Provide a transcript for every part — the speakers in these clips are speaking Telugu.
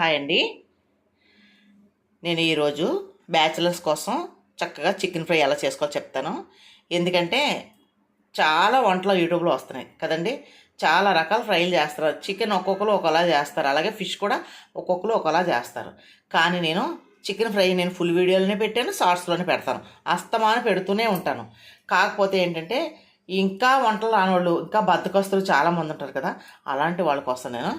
హాయ్ అండి. నేను ఈరోజు బ్యాచిలర్స్ కోసం చక్కగా చికెన్ ఫ్రై ఎలా చేసుకోవాలో చెప్తాను. ఎందుకంటే చాలా వంటలు యూట్యూబ్లో వస్తున్నాయి కదండి. చాలా రకాల ఫ్రైలు చేస్తారు. చికెన్ ఒక్కొక్కరు ఒకలా చేస్తారు. అలాగే ఫిష్ కూడా ఒక్కొక్కరు ఒకలా చేస్తారు. కానీ నేను చికెన్ ఫ్రై నేను ఫుల్ వీడియోలోనే పెట్టాను షార్ట్స్లోనే పెడతాను. అస్తమానం పెడుతూనే ఉంటాను. కాకపోతే ఏంటంటే ఇంకా వంటలు రానివాళ్ళు ఇంకా బద్దకస్తులు చాలామంది ఉంటారు కదా. అలాంటి వాళ్ళ కోసం నేను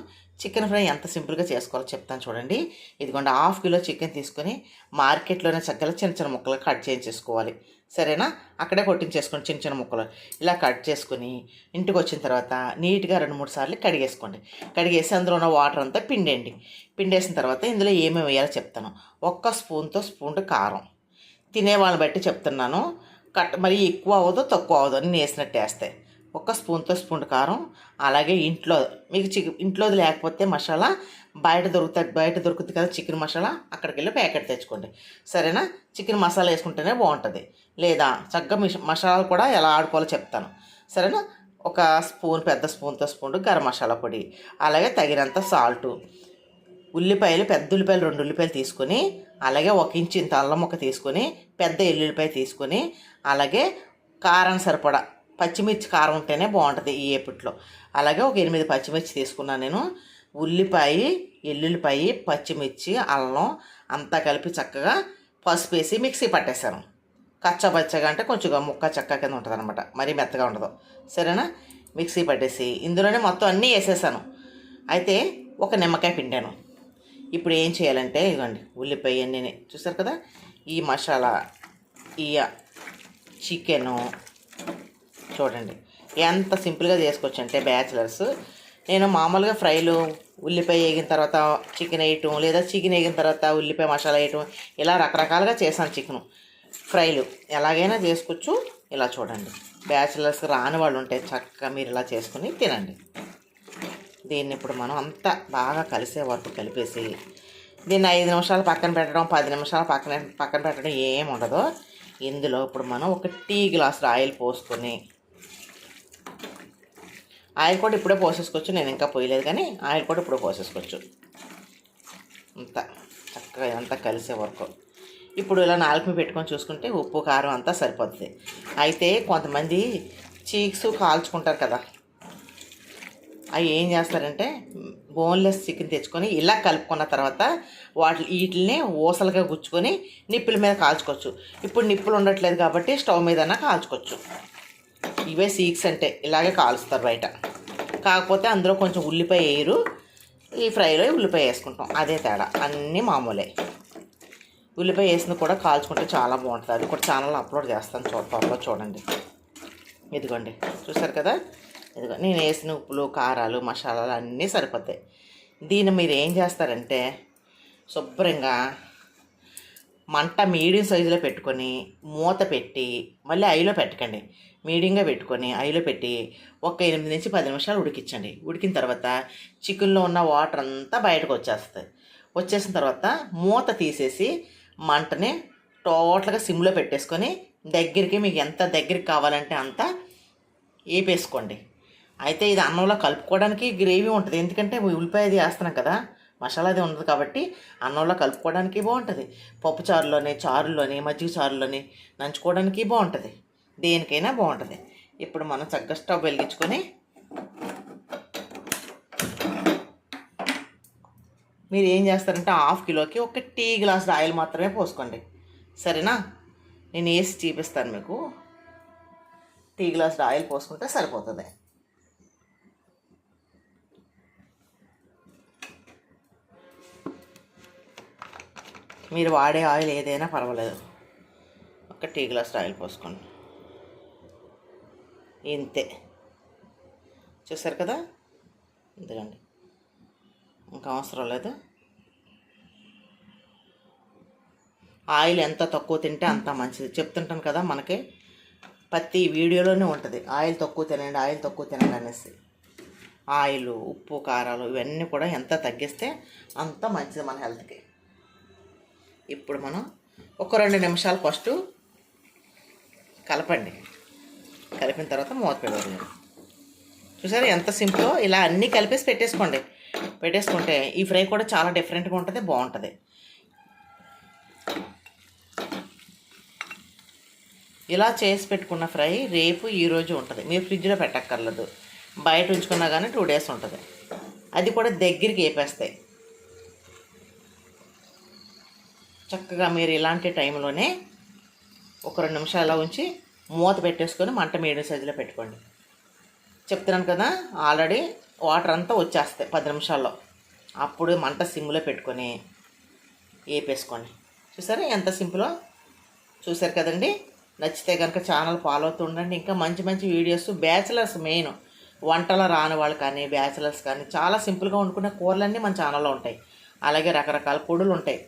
చికెన్ ఫ్రై ఎంత సింపుల్గా చేసుకోవాలో చెప్తాను చూడండి. ఇదిగోండి హాఫ్ కిలో చికెన్ తీసుకొని మార్కెట్లోనే చక్కగా చిన్న చిన్న ముక్కలు కట్ చేయించేసుకోవాలి. సరేనా? అక్కడే కొట్టించేసుకోండి చిన్న చిన్న ముక్కలు. ఇలా కట్ చేసుకుని ఇంటికి వచ్చిన తర్వాత నీట్గా రెండు మూడు సార్లు కడిగేసుకోండి. కడిగేసి అందులో ఉన్న వాటర్ అంతా పిండేయండి. పిండేసిన తర్వాత ఇందులో ఏమేమి వేయాలో చెప్తాను. ఒక్క స్పూన్తో స్పూన్ కారం. తినే వాళ్ళని బట్టి చెప్తున్నాను. కట్ మరి ఎక్కువ అవ్వదు తక్కువ అవ్వదు అని వేసినట్టు వేస్తాయి. ఒక స్పూన్తో స్పూన్ కారం అలాగే ఇంట్లో మీకు చికెన్ ఇంట్లోది లేకపోతే మసాలా బయట దొరుకుతుంది బయట దొరుకుతుంది కదా చికెన్ మసాలా అక్కడికి వెళ్ళి ప్యాకెట్ తెచ్చుకోండి. సరేనా? చికెన్ మసాలా వేసుకుంటేనే బాగుంటుంది. లేదా చక్కగా మిష- మసాలాలు కూడా ఎలా ఆడుకోవాలో చెప్తాను. సరేనా? ఒక స్పూన్ పెద్ద స్పూన్తో స్పూన్ గరం మసాలా పొడి అలాగే తగినంత సాల్టు ఉల్లిపాయలు పెద్ద ఉల్లిపాయలు రెండు ఉల్లిపాయలు తీసుకొని అలాగే ఒక ఇంచు ఇంత అల్లం ముక్క తీసుకొని పెద్ద ఎల్లుల్లిపాయ తీసుకొని అలాగే కారం సరిపడా పచ్చిమిర్చి కారం ఉంటేనే బాగుంటుంది ఈ ఏపుట్లో. అలాగే ఒక ఎనిమిది పచ్చిమిర్చి తీసుకున్నాను నేను. ఉల్లిపాయ ఎల్లుల్లిపాయ పచ్చిమిర్చి అల్లం అంతా కలిపి చక్కగా పసుపు వేసి మిక్సీ పట్టేశాను. కచ్చపచ్చగా అంటే కొంచెం ముక్క చెక్క కింద ఉంటుంది అనమాట మరీ మెత్తగా ఉండదు. సరేనా? మిక్సీ పట్టేసి ఇందులోనే మొత్తం అన్నీ వేసేసాను. అయితే ఒక నిమ్మకాయ పిండాను. ఇప్పుడు ఏం చేయాలంటే ఇదిగోండి ఉల్లిపాయ అన్నీ చూసారు కదా? ఈ మసాలా ఈ చికెను చూడండి. ఎంత సింపుల్గా చేసుకోవచ్చు అంటే బ్యాచిలర్స్. నేను మామూలుగా ఫ్రైలు ఉల్లిపాయ వేగిన తర్వాత చికెన్ వేయటం లేదా చికెన్ వేగిన తర్వాత ఉల్లిపాయ మసాలా వేయటం ఇలా రకరకాలుగా చేశాను చికెను. ఫ్రైలు ఎలాగైనా చేసుకోవచ్చు. ఇలా చూడండి. బ్యాచిలర్స్ రాని వాళ్ళు ఉంటే చక్కగా మీరు ఇలా చేసుకుని తినండి. దీన్ని ఇప్పుడు మనం అంతా బాగా కలిసే వరకు కలిపేసి దీన్ని ఐదు నిమిషాలు పక్కన పెట్టడం పది నిమిషాలు పక్కన పక్కన పెట్టడం ఏం ఉండదు. ఇందులో ఇప్పుడు మనం ఒక టీ గ్లాసులు ఆయిల్ పోసుకొని ఆయిల్ కూడా ఇప్పుడే పోసేసుకోవచ్చు నేను ఇంకా పోయలేదు కానీ ఆయిల్ కూడా ఇప్పుడే పోసేసుకోవచ్చు. అంతా చక్కగా ఇదంతా కలిసే వరకు. ఇప్పుడు ఇలా నాలుగు పెట్టుకొని చూసుకుంటే ఉప్పు కారం అంతా సరిపోతుంది అయితే కొంతమంది చీక్స్ కాల్చుకుంటారు కదా అవి ఏం చేస్తారంటే బోన్లెస్ చికెన్ తెచ్చుకొని ఇలా కలుపుకున్న తర్వాత వాటి వీటిని ఊసలుగా గుచ్చుకొని నిప్పుల మీద కాల్చుకోవచ్చు. ఇప్పుడు నిప్పులు ఉండట్లేదు కాబట్టి స్టవ్ మీదన్నా కాల్చుకోవచ్చు. ఇవే సీక్స్ అంటే ఇలాగే కాలుస్తారు బయట. కాకపోతే అందులో కొంచెం ఉల్లిపాయ వేయరు. ఈ ఫ్రైలో ఉల్లిపాయ వేసుకుంటాం. అదే తేడా. అన్నీ మామూలే. ఉల్లిపాయ వేసింది కూడా కాల్చుకుంటే చాలా బాగుంటుంది. అది కూడా ఛానల్ అప్లోడ్ చేస్తాను. చూ త్వరలో చూడండి. ఇదిగోండి. చూసారు కదా? ఇదిగో నేను వేసిన ఉప్పులు కారాలు మసాలాలు అన్నీ సరిపోతాయి. దీన్ని మీరు ఏం చేస్తారంటే శుభ్రంగా మంట మీడియం సైజులో పెట్టుకొని మూత పెట్టి మళ్ళీ ఐలో పెట్టకండి. మీడియంగా పెట్టుకొని ఐలో పెట్టి ఒక ఎనిమిది నుంచి పది నిమిషాలు ఉడికించండి. ఉడికిన తర్వాత చికెన్లో ఉన్న వాటర్ అంతా బయటకు వచ్చేస్తుంది. వచ్చేసిన తర్వాత మూత తీసేసి మంటని టోటల్గా సిమ్లో పెట్టేసుకొని దగ్గరికి మీకు ఎంత దగ్గరికి కావాలంటే అంత వేపేసుకోండి అయితే ఇది అన్నంలో కలుపుకోవడానికి గ్రేవీ ఉంటుంది. ఎందుకంటే ఉల్లిపాయ అది వేస్తున్నాం కదా మసాలా అది ఉండదు కాబట్టి అన్నంలో కలుపుకోవడానికి బాగుంటుంది. పప్పు చారులోని చారులోనే మజ్జిగ చారులోనే నంచుకోవడానికి బాగుంటుంది. దేనికైనా బాగుంటుంది. ఇప్పుడు మనం చక్కగా స్టవ్ వెలిగించుకొని మీరు ఏం చేస్తారంటే హాఫ్ కిలోకి ఒక టీ గ్లాస్ ఆయిల్ మాత్రమే పోసుకోండి. సరేనా? నేను వేసి చూపిస్తాను మీకు. టీ గ్లాస్ ఆయిల్ పోసుకుంటే సరిపోతుంది. మీరు వాడే ఆయిల్ ఏదైనా పర్వాలేదు. ఒక టీ గ్లాస్ ఆయిల్ పోసుకోండి. ఇంతే. చూసారు కదా? ఇంతకండి ఇంకా అవసరం లేదు. ఆయిల్ ఎంత తక్కువ తింటే అంత మంచిది. చెప్తుంటాను కదా మనకి? ప్రతి వీడియోలోనే ఉంటుంది. ఆయిల్ తక్కువ తినండి ఆయిల్ తక్కువ తినండి అనేసి. ఆయిల్ ఉప్పు కారాలు ఇవన్నీ కూడా ఎంత తగ్గిస్తే అంత మంచిది మన హెల్త్కి. ఇప్పుడు మనం ఒక రెండు నిమిషాలు ఫస్ట్ కలపండి. కలిపిన తర్వాత మూత పెడదాం చూసారు ఎంత సింపుల్? ఇలా అన్నీ కలిపేసి పెట్టేసుకోండి. పెట్టేసుకుంటే ఈ ఫ్రై కూడా చాలా డిఫరెంట్గా ఉంటుంది బాగుంటుంది. ఇలా చేసి పెట్టుకున్న ఫ్రై రేపు ఈరోజు ఉంటుంది. మీరు ఫ్రిడ్జ్లో పెట్టక్కర్లేదు. బయట ఉంచుకున్నా కానీ టూ డేస్ ఉంటుంది. అది కూడా దగ్గరికి వేపేస్తాయి. చక్కగా మీరు ఇలాంటి టైంలోనే ఒక రెండు నిమిషాలు అలా ఉంచి మూత పెట్టేసుకొని మంట మీడియం సైజులో పెట్టుకోండి. చెప్తున్నాను కదా ఆల్రెడీ వాటర్ అంతా వచ్చేస్తాయి పది నిమిషాల్లో. అప్పుడు మంట సిమ్లో పెట్టుకొని వేపేసుకోండి చూసారా ఎంత సింపులో? చూసారు కదండి? నచ్చితే కనుక ఛానల్ ఫాలో అవుతూ ఉండండి. ఇంకా మంచి మంచి వీడియోస్ బ్యాచిలర్స్ మెయిన్. వంటల రాని వాళ్ళు కానీ బ్యాచిలర్స్ కానీ చాలా సింపుల్గా వండుకునే కూరలన్నీ మన ఛానల్లో ఉంటాయి. అలాగే రకరకాల పొడులు ఉంటాయి.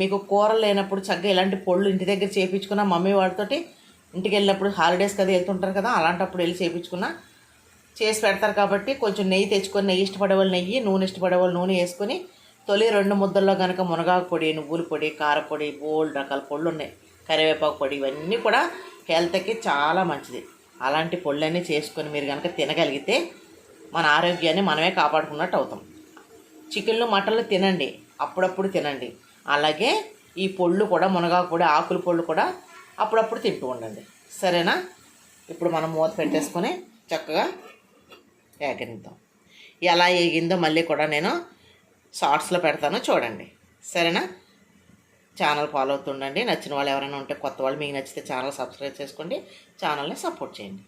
మీకు కూరలు లేనప్పుడు చక్కగా ఇలాంటి పళ్ళు ఇంటి దగ్గర చేయించుకున్న మమ్మీ వాడితోటి ఇంటికి వెళ్ళినప్పుడు హాలిడేస్ కదా వెళ్తుంటారు కదా అలాంటప్పుడు వెళ్ళి చేయించుకున్న చేసి పెడతారు కాబట్టి కొంచెం నెయ్యి తెచ్చుకొని నెయ్యి ఇష్టపడే వాళ్ళు నెయ్యి నూనె ఇష్టపడే వాళ్ళు నూనె వేసుకొని తొలి రెండు ముద్దల్లో కనుక మునగాకు పొడి నువ్వుల పొడి కారపొడి బోల్డ్ రకాల పళ్ళు ఉన్నాయి. కరివేపాకు పొడి ఇవన్నీ కూడా హెల్త్కి చాలా మంచిది. అలాంటి పొళ్ళన్నీ చేసుకొని మీరు కనుక తినగలిగితే మన ఆరోగ్యాన్ని మనమే కాపాడుకున్నట్టు అవుతాం. చికెన్లు మటన్లు తినండి. అప్పుడప్పుడు తినండి. అలాగే ఈ పొళ్ళు కూడా మునగాకు కూడా ఆకుల పొళ్ళు కూడా అప్పుడప్పుడు తింటూ ఉండండి. సరేనా? ఇప్పుడు మనం మూత పెట్టేసుకొని చక్కగా వేగనిద్దాం ఎలా వేగిందో మళ్ళీ కూడా నేను షార్ట్స్లో పెడతాను చూడండి. సరేనా? ఛానల్ ఫాలో అవుతుండండి. నచ్చిన వాళ్ళు ఎవరైనా ఉంటే కొత్త వాళ్ళు మీకు నచ్చితే ఛానల్ సబ్స్క్రైబ్ చేసుకోండి. ఛానల్ని సపోర్ట్ చేయండి.